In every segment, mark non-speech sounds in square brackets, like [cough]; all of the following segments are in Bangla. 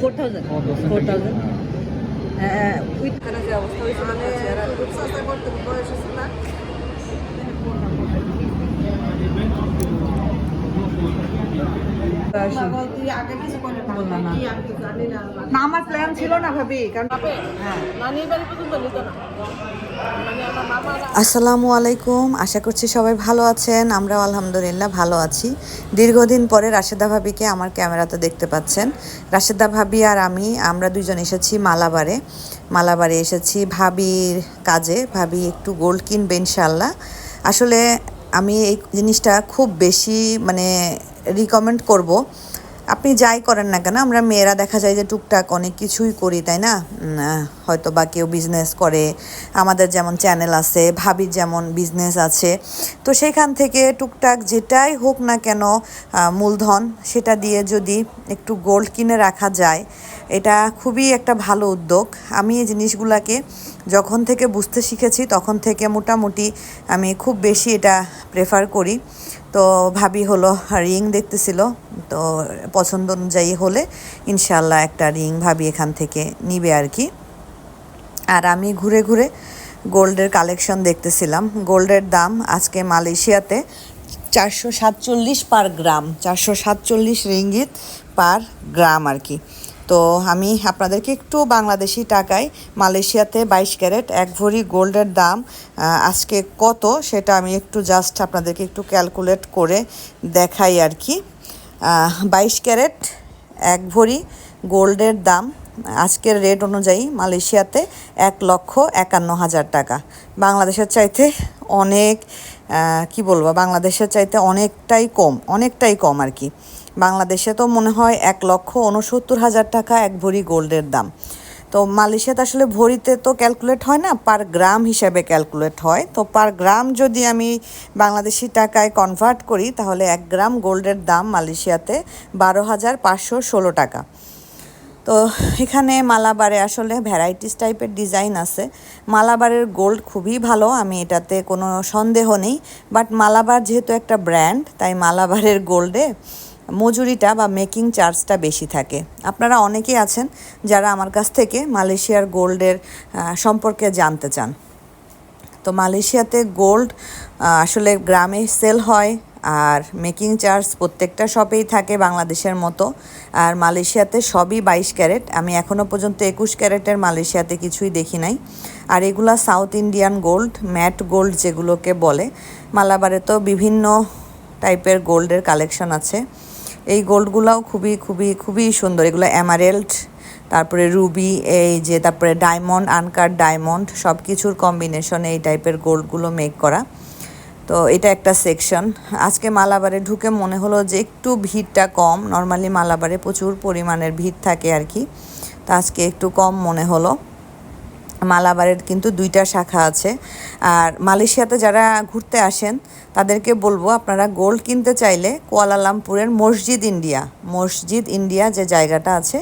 ফোর থাউজেন্ড ফোর থাউজেন্ড যে অবস্থা হয়েছে মানে খুব সস্তা করতে বয়স হচ্ছে না? তুই আগে কিছু করে বললাম না। কি আমি তো জানি না। না আমার প্ল্যান ছিল না ভাবি কারণ হ্যাঁ। নানির বাড়ি পর্যন্ত নিত না। আসসালামু আলাইকুম। আশা করছি সবাই ভালো আছেন। আমরাও আলহামদুলিল্লাহ ভালো আছি। দীর্ঘদিন পরে রাশেদা ভাবিকে আমার ক্যামেরাতে দেখতে পাচ্ছেন। রাশেদা ভাবি আর আমি, আমরা দুজন এসেছি মালাবারে। মালাবারে এসেছি ভাবির কাজে। ভাবি একটু গোল্ড কিনবে ইনশাল্লাহ আসলে আমি এই জিনিসটা খুব বেশি মানে রিকমেন্ড করব। আপনি যাই করেন না কেন, আমরা মেয়েরা দেখা যায় যে টুকটাক অনেক কিছুই করি, তাই না? হয়তো বা কেউ বিজনেস করে, আমাদের যেমন চ্যানেল আছে, ভাবির যেমন বিজনেস আছে। তো সেখান থেকে টুকটাক যেটাই হোক না কেন মূলধন, সেটা দিয়ে যদি একটু গোল্ড কিনে রাখা যায়, এটা খুবই একটা ভালো উদ্যোগ। আমি এই জিনিসগুলোকে যখন থেকে বুঝতে শিখেছি, তখন থেকে মোটামুটি আমি খুব বেশি এটা প্রেফার করি। তো ভাবি হলো রিং দেখতেছিল, তো পছন্দ অনুযায়ী হলে ইনশাল্লাহ একটা রিং ভাবি এখান থেকে নিবে আর কি। আর আমি ঘুরে ঘুরে গোল্ডের কালেকশন দেখতেছিলাম। গোল্ডের দাম আজকে মালয়েশিয়াতে চারশো সাতচল্লিশ পার গ্রাম চারশো সাতচল্লিশ রিঙ্গিত পার গ্রাম আর কি। তো আমি আপনাদেরকে একটু বাংলাদেশি টাকায় মালয়েশিয়াতে বাইশ ক্যারেট, এক ভরি গোল্ডের দাম আজকে কত সেটা আমি একটু জাস্ট আপনাদেরকে একটু ক্যালকুলেট করে দেখাই আর কি। বাইশ ক্যারেট, এক ভরি গোল্ডের দাম, আজকের রেট অনুযায়ী মালয়েশিয়াতে এক লক্ষ একান্ন হাজার টাকা। বাংলাদেশের চাইতে অনেক কি বলব, বাংলাদেশের চাইতে অনেকটাই কম অনেকটাই কম আর কি। বাংলাদেশে তো মনে হয় এক লক্ষ উনসত্তর হাজার টাকা এক ভরি গোল্ডের দাম। তো মালয়েশিয়াতে আসলে ভরিতে তো ক্যালকুলেট হয় না, পার গ্রাম হিসাবে ক্যালকুলেট হয়। তো পার গ্রাম যদি আমি বাংলাদেশি টাকায় কনভার্ট করি, তাহলে এক গ্রাম গোল্ডের দাম মালয়েশিয়াতে বারো হাজার পাঁচশো ষোলো টাকা। তো এখানে মালাবারে আসলে ভ্যারাইটিস টাইপের ডিজাইন আছে। মালাবারের গোল্ড খুবই ভালো, আমি এটাতে কোনো সন্দেহ নেই। বাট মালাবার যেহেতু একটা ব্র্যান্ড তাই মালাবারের গোল্ডে মজুরিটা বা মেকিং চার্জটা বেশি থাকে। আপনারা অনেকেই আছেন যারা আমার কাছ থেকে মালয়েশিয়ার গোল্ডের সম্পর্কে জানতে চান। তো মালয়েশিয়াতে গোল্ড আসলে গ্রামে সেল হয় আর মেকিং চার্জ প্রত্যেকটা শপেই থাকে বাংলাদেশের মতো। আর মালয়েশিয়াতে সবই বাইশ ক্যারেট। আমি এখনও পর্যন্ত একুশ ক্যারেটের মালয়েশিয়াতে কিছুই দেখি নাই। আর এগুলা south Indian gold, matte gold যেগুলোকে বলে, মালাবারে তো বিভিন্ন টাইপের গোল্ডের কালেকশন আছে। এই গোল্ডগুলাও খুবই খুবই খুবই সুন্দর। এগুলো অ্যামারেল্ড তারপরে রুবি, এই যে তারপরে ডায়মন্ড, আনকাট ডায়মন্ড সব কিছুর কম্বিনেশনে এই টাইপের গোল্ডগুলো মেক করা। তো এটা একটা সেকশন। আজকে মালাবারে ঢুকে মনে হলো যে একটু ভিড়টা কম। নর্মালি মালাবারে প্রচুর পরিমাণের ভিড় থাকে আর কি। তো আজকে একটু কম মনে হলো। মালাবারের কিন্তু দুইটা শাখা আছে। আর মালয়েশিয়াতে যারা ঘুরতে আসেন তাদেরকে বলব আপনারা গোল্ড কিনতে চাইলে কুয়ালালামপুরের মসজিদ ইন্ডিয়া মসজিদ ইন্ডিয়া যে জায়গাটা আছে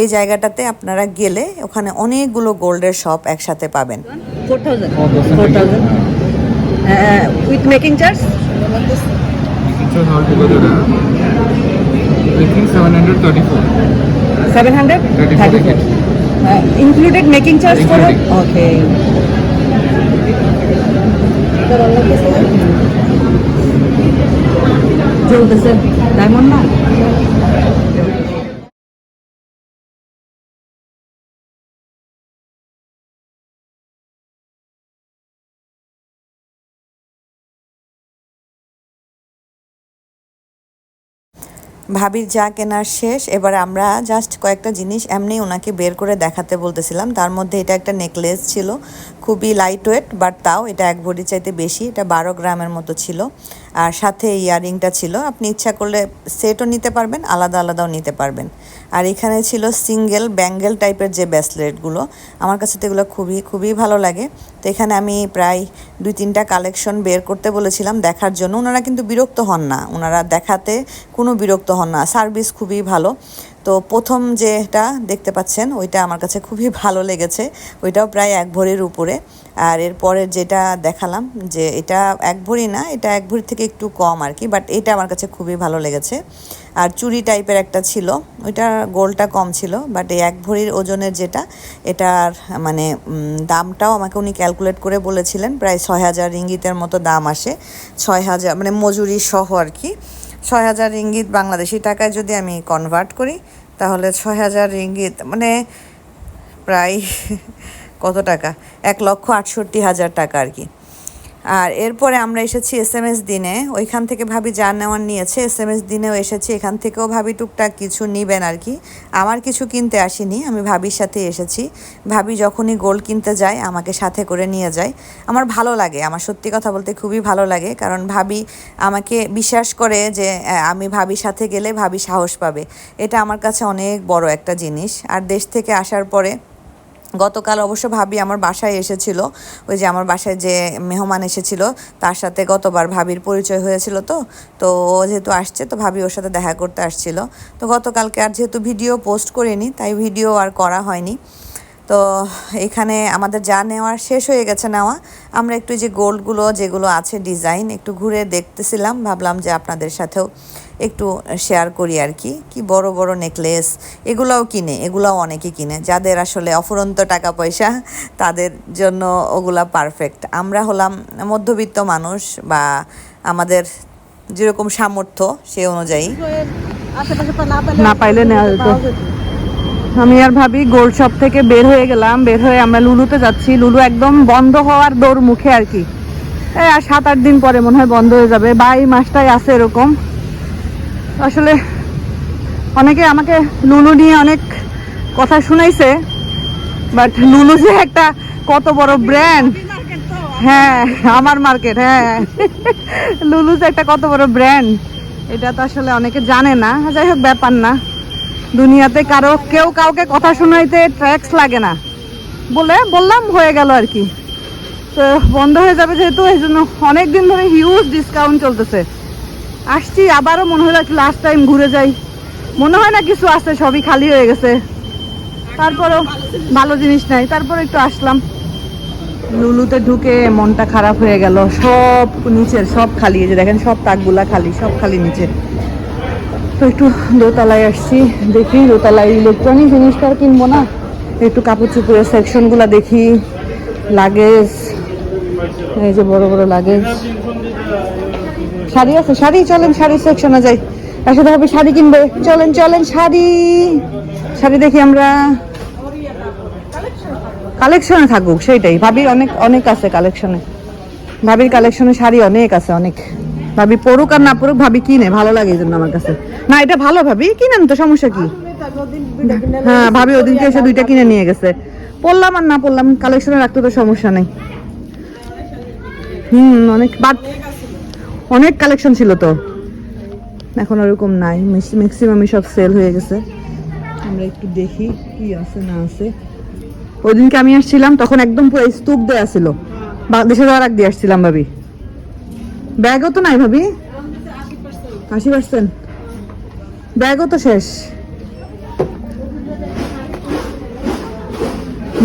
এই জায়গাটাতে আপনারা গেলে ওখানে অনেকগুলো গোল্ডের শপ একসাথে পাবেন। Four thousand four thousand with making charge Picture altogether, I think 734. Seven hundred 34 thirty four included making charge for Including. Okay চলতেছে ডায়মন্ড না ভাবির যা কেনার শেষ, এবার আমরা জাস্ট কয়েকটা জিনিস এমনি ওনাকে বের করে দেখাতে বলতেছিলাম। তার মধ্যে এটা একটা নেকলেস ছিল, খুবই লাইট ওয়েট বাট তাও এটা এক ভরি চাইতে বেশি, এটা বারো গ্রামের মতো ছিল। আর সাথে ইয়াররিংটা ছিল, আপনি ইচ্ছা করলে সেটও নিতে পারবেন, আলাদা আলাদাও নিতে পারবেন। আর এখানে ছিল সিঙ্গেল ব্যাঙ্গেল টাইপের যে ব্যাসলেটগুলো। আমার কাছে তো এগুলো খুবই খুবই ভালো লাগে। তো এখানে আমি প্রায় দুই তিনটা কালেকশন বের করতে বলেছিলাম দেখার জন্য। ওনারা কিন্তু বিরক্ত হন না। ওনারা দেখাতে কোনো বিরক্ত হন না। সার্ভিস খুবই ভালো। তো প্রথম যেটা দেখতে পাচ্ছেন, ওইটা আমার কাছে খুবই ভালো লেগেছে। ওইটাও প্রায় এক ভরির উপরে। আর এরপরের যেটা দেখালাম, যে এটা এক ভরি না, এটা এক ভরি থেকে একটু কম আর কি বাট এটা আমার কাছে খুবই ভালো লেগেছে। আর চুরি টাইপের একটা ছিল ওইটা গোলটা কম ছিল বাট এই এক ভরির ওজনের যেটা, এটার মানে দামটাও আমাকে উনি ক্যালকুলেট করে বলেছিলেন, প্রায় ছয় হাজার রিঙ্গিতের মতো দাম আসে। ছয় হাজার মানে মজুরি সহ আর কি। ছয় হাজার ইঙ্গিত বাংলাদেশি টাকায় যদি আমি কনভার্ট করি, তাহলে ছয় হাজার ইঙ্গিত মানে প্রায় [laughs] কত টাকা? এক লক্ষ আটষট্টি হাজার টাকা আর কি। আর এরপরে আমরা এসেছি এস এম এস দিনে। ওইখান থেকে ভাবি যা নেওয়ার নিয়েছে এস এম এস দিনেও এসেছি। এখান থেকেও ভাবি টুকটাক কিছু নিবেন আর কি। আমার কিছু কিনতে আসিনি, আমি ভাবির সাথে এসেছি। ভাবি যখনই গোল্ড কিনতে যায়, আমাকে সাথে করে নিয়ে যায়। আমার ভালো লাগে, আমার সত্যি কথা বলতে খুবই ভালো লাগে। কারণ ভাবি আমাকে বিশ্বাস করে যে আমি ভাবির সাথে গেলে ভাবি সাহস পাবে। এটা আমার কাছে অনেক বড় একটা জিনিস। আর দেশ থেকে আসার পরে গতকাল অবশ্য ভাবি আমার বাসায় এসেছিল। ওই যে আমার বাসায় যে মেহমান এসেছিল, তার সাথে গতবার ভাবির পরিচয় হয়েছিল তো। তো ও যেহেতু আসছে, তো ভাবি ওর সাথে দেখা করতে আসছিল। তো গতকালকে আর যেহেতু ভিডিও পোস্ট করিনি, তাই ভিডিও আর করা হয়নি। তো এখানে আমাদের যা নেওয়ার শেষ হয়ে গেছে নেওয়া। আমরা একটু যে গোল্ডগুলো যেগুলো আছে ডিজাইন একটু ঘুরে দেখতেছিলাম, ভাবলাম যে আপনাদের সাথেও একটু শেয়ার করি আর কি। কি বড় বড় নেকলেস এগুলাও কিনে, এগুলোও অনেকে কিনে। যাদের আসলে অফুরন্ত টাকা পয়সা, তাদের জন্য ওগুলা পারফেক্ট আমরা হলাম মধ্যবিত্ত মানুষ বা আমাদের যেরকম সামর্থ্য, সে অনুযায়ী। না পাইলে। আমি আর ভাবি গোল্ড শপ থেকে বের হয়ে গেলাম, বের হয়ে আমরা লুলুতে যাচ্ছি। লুলু একদম বন্ধ হওয়ার দৌড় মুখে আর কি। আর সাত, আট দিন পরে মনে হয় বন্ধ হয়ে যাবে। বা এই মাসটাই আছে এরকম। আসলে অনেকে আমাকে লুলু নিয়ে অনেক কথা শুনাইছে বাট লুলু যে একটা কত বড় ব্র্যান্ড হ্যাঁ আমার মার্কেট হ্যাঁ। লুলু যে একটা কত বড় ব্র্যান্ড এটা তো আসলে অনেকে জানে না। যাই হোক ব্যাপার না। দুনিয়াতে কারও কেউ কাউকে কথা শোনাইতে ট্র্যাক্স লাগে না। বলে বললাম হয়ে গেল আর কি। তো বন্ধ হয়ে যাবে যেহেতু এই জন্য অনেক দিন ধরে হিউজ ডিসকাউন্ট চলতেছে। আসছি, আবারও মনে হলো লাস্ট টাইম ঘুরে যাই। মনে হয় না কিছু আছে, সবই খালি হয়ে গেছে। তারপরেও ভালো জিনিস নাই তারপরে একটু আসলাম। লুলুতে ঢুকে মনটা খারাপ হয়ে গেল। সব নিচের, সব খালি যে দেখেন, সব তাকগুলা খালি, সব খালি নিচে। তো একটু দোতলায় আসছি, দেখি দোতলায় ইলেকট্রনিক জিনিসটা আর কিনবো না। একটু কাপড় চুপড়ের সেকশনগুলো দেখি। লাগেজ এই যে বড় বড় লাগেজ শাড়ি আছে, শাড়ি, চলেন শাড়ি সেকশনে যাই। একসাথে হবে শাড়ি কিনবে। চলেন চলেন, শাড়ি। শাড়ি দেখি আমরা। কালেকশনে থাকুক, সেইটাই। ভাবির অনেক অনেক আছে কালেকশনে ভাবির কালেকশনে শাড়ি অনেক আছে, অনেক। ভাবি পড়ুক আর না পড়ুক ভাবি কিনে, ভালো লাগে এই জন্য আমার কাছে। না, এটা ভালো, ভাবি। কিনেন তো, সমস্যা কি? হ্যাঁ ভাবি ওদিনকে এসে দুইটা কিনে নিয়ে গেছে। পড়লাম আর না পড়লাম কালেকশনে রাখতে তো সমস্যা নেই। হুম, অনেক বাট অনেক কালেকশন ছিল তো। এখন ওরকম নাই। ম্যাক্সিমামই সব সেল হয়ে গেছে। আমরা একটু দেখি কি আছে, না আছে। ওই দিনকে আমি আসছিলাম, তখন একদম পুরো স্তূপ দেয়া ছিল। বাংলাদেশে যাওয়ার আগ দিয়ে আসছিলাম ভাবি। ব্যাগও তো নাই ভাবি? আশি পার্সেন্ট ব্যাগও তো শেষ।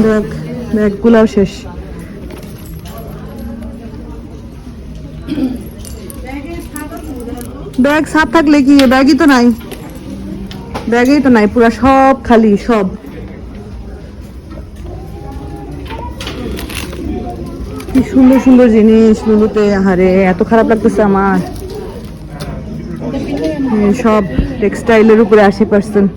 ব্যাগ ব্যাগগুলাও শেষ। ব্যাগ সাত থাকলে কি? ব্যাগই তো নাই। ব্যাগই তো নাই, পুরা সব খালি, সব। কি সুন্দর সুন্দর জিনিস লুলুতে আহারে, এত খারাপ লাগতেছে আমার। সব টেক্সটাইলের উপরে আশি পার্সেন্ট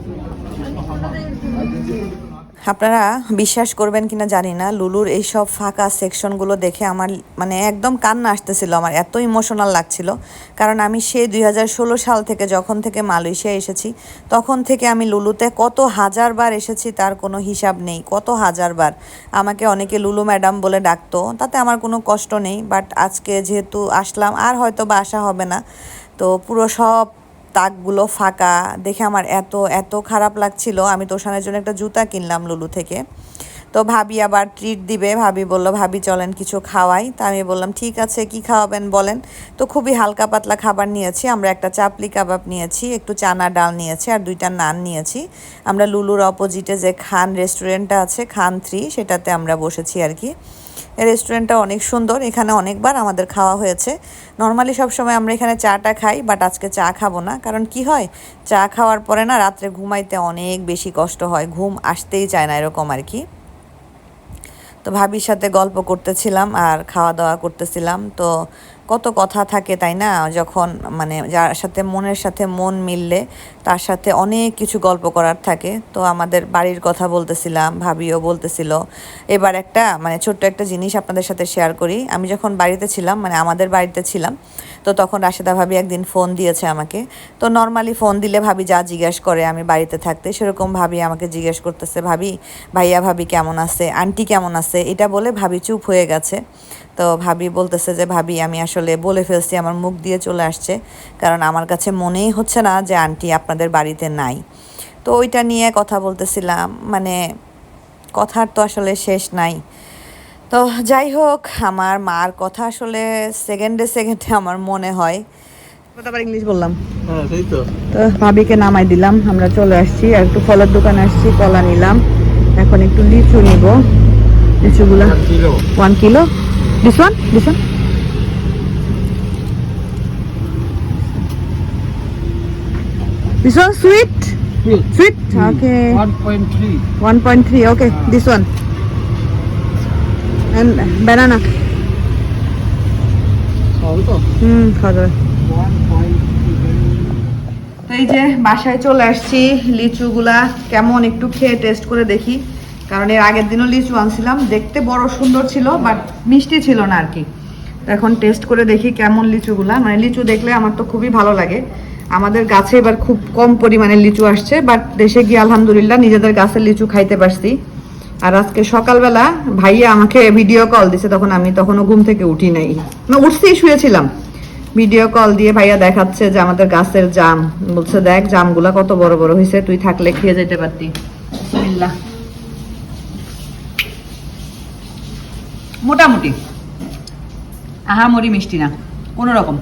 আপনারা বিশ্বাস করবেন কিনা জানি না, লুলুর এই সব ফাঁকা সেকশনগুলো দেখে আমার মানে একদম কান্না আসতেছিল, আমার এত ইমোশনাল লাগছিল। কারণ আমি সেই দুই সাল থেকে যখন থেকে মালয়েশিয়া এসেছি, তখন থেকে আমি লুলুতে কত হাজারবার এসেছি তার কোনো হিসাব নেই, কত হাজারবার আমাকে অনেকে লুলু ম্যাডাম বলে ডাকতো, তাতে আমার কোনো কষ্ট নেই, বাট আজকে যেহেতু আসলাম, আর হয়তো বা আসা হবে না, তো পুরো সব তাকগুলো ফাঁকা দেখে আমার এত এত খারাপ লাগছিল। আমি তোষানের জন্য একটা জুতা কিনলাম লুলু থেকে। তো ভাবি আবার ট্রিট দিবে। ভাবি বলল, ভাবি, চলেন কিছু খাওয়াই। তা আমি বললাম, ঠিক আছে, কি খাওয়াবেন বলেন? তো খুবই হালকা পাতলা খাবার নিয়েছি। আমরা একটা চাপলি কাবাব নিয়েছি, একটু চানা ডাল নিয়েছি আর দুইটা নান নিয়েছি। আমরা লুলুর অপোজিটে যে খান রেস্টুরেন্টটা আছে, খান থ্রি সেটাতে আমরা বসেছি আর কি। রেস্টুরেন্টটা অনেক সুন্দর। এখানে অনেকবার আমাদের খাওয়া হয়েছে। নর্মালি সবসময় আমরা এখানে চাটা খাই বাট আজকে চা খাব না। কারণ কি হয়, চা খাওয়ার পরে না রাত্রে ঘুমাইতে অনেক বেশি কষ্ট হয়। ঘুম আসতেই চায় না এরকম আর কি। তো ভাবির সাথে গল্প করতেছিলাম আর খাওয়া দাওয়া করতেছিলাম। তো কত কথা থাকে তাই না? যখন মানে যার সাথে মনের সাথে মন মিললে তার সাথে অনেক কিছু গল্প করার থাকে। তো আমাদের বাড়ির কথা বলতেছিলাম, ভাবিও বলতেছিল। এবার একটা মানে ছোট্ট একটা জিনিস আপনাদের সাথে শেয়ার করি। আমি যখন বাড়িতে ছিলাম মানে আমাদের বাড়িতে ছিলাম, তো তখন রাশেদা ভাবি একদিন ফোন দিয়েছে আমাকে। তো নর্মালি ফোন দিলে ভাবি যা জিজ্ঞেস করে আমি বাড়িতে থাকতে, সেরকম ভাবি আমাকে জিজ্ঞেস করতেছে, ভাবি, ভাইয়া, ভাবি কেমন আছে? আন্টি কেমন আছে? এটা বলে ভাবি চুপ হয়ে গেছে। তো ভাবি বলতেছে যে, ভাবি, আমি আসলে বলে ফেলছি, আমার মুখ দিয়ে চলে আসছে। কারণ আমার কাছে মনেই হচ্ছে না যে, আন্টি আপনাদের বাড়িতে নাই। তো ওইটা নিয়ে কথা বলতেছিলাম মানে কথার তো আসলে শেষ নাই। তো যাই হোক আমার মার কথা আসলে সেকেন্ডে সেকেন্ডে আমার মনে হয়। আবার ইংলিশ বললাম। হ্যাঁ তো। তো ভাবিকে নামাই দিলাম আমরা চলে আসছি আর একটু ফলের দোকানে আসছি কলা নিলাম। এখন একটু লিচু নিব। লিচুগুলা kilo one kilo this one this one This one sweet? Sweet? Okay. 1.3 1.3. Okay. This one. And banana. তো হুম খাওয়া তো এই যে বাসায় চলে আসছি লিচুগুলা কেমন একটু খেয়ে টেস্ট করে দেখি কারণ এর আগের দিনও লিচু আনছিলাম দেখতে বড় সুন্দর ছিল বাট মিষ্টি ছিল না আর কি এখন টেস্ট করে দেখি কেমন লিচুগুলা মানে লিচু দেখলে আমার তো খুবই ভালো লাগে আমাদের গাছে এবার খুব কম পরিমাণে লিচু আসছে বাট দেশে গিয়ে আলহামদুলিল্লাহ নিজেদের গাছের লিচু খাইতে পারছি। আর আজকে সকালবেলা ভাইয়া আমাকে ভিডিও কল দিছে, তখন আমি তখনও ঘুম থেকে উঠি নাই। না, উঠতেই শুয়েছিলাম। ভিডিও কল দিয়ে ভাইয়া দেখাচ্ছে যে আমাদের গাছের জাম। বলছে, দেখ, জামগুলা কত বড় বড় হয়েছে তুই থাকলে খেয়ে যেতে পারতি। মোটামুটি মোটামুটি। আহামরি মিষ্টি না কোনো রকম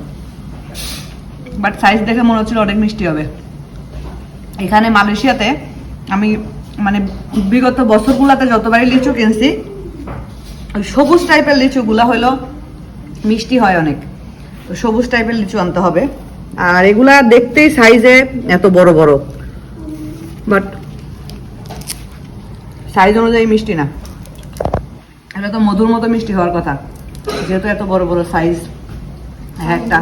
বাট সাইজ দেখে মনে হচ্ছিল অনেক মিষ্টি হবে। এখানে মালয়েশিয়াতে আমি মানে বিগত বছরগুলোতে যতবারই লিচু কিনছি সবুজ টাইপের লিচুগুলা হলো মিষ্টি হয় অনেক। তো সবুজ টাইপের লিচু আনতে হবে। আর এগুলা দেখতেই সাইজে এত বড় বড়। বাট সাইজ অনুযায়ী মিষ্টি না। এটা তো মধুর মতো মিষ্টি হওয়ার কথা। যেহেতু এত বড় বড় সাইজ হ্যাঁ একটা।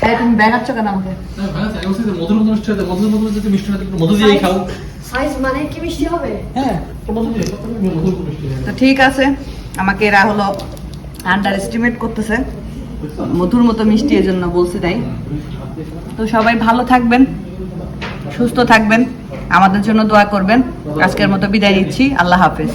হ্যাঁ তুমি দেখাচ্ছ কেন আমাকে? মধুর মধুর মিষ্টি হতে মধুর মধুর যদি মিষ্টি মধু দিয়েই খাও। সাইজ মানে কি মিষ্টি হবে? হ্যাঁ তো ঠিক আছে আমাকে এরা হলো আন্ডার এস্টিমেট করতেছে। মধুর মতো মিষ্টি এর জন্য বলছি তাই। তো সবাই ভালো থাকবেন সুস্থ থাকবেন আমাদের জন্য দোয়া করবেন। আজকের মতো বিদায় নিচ্ছি আল্লাহ হাফেজ।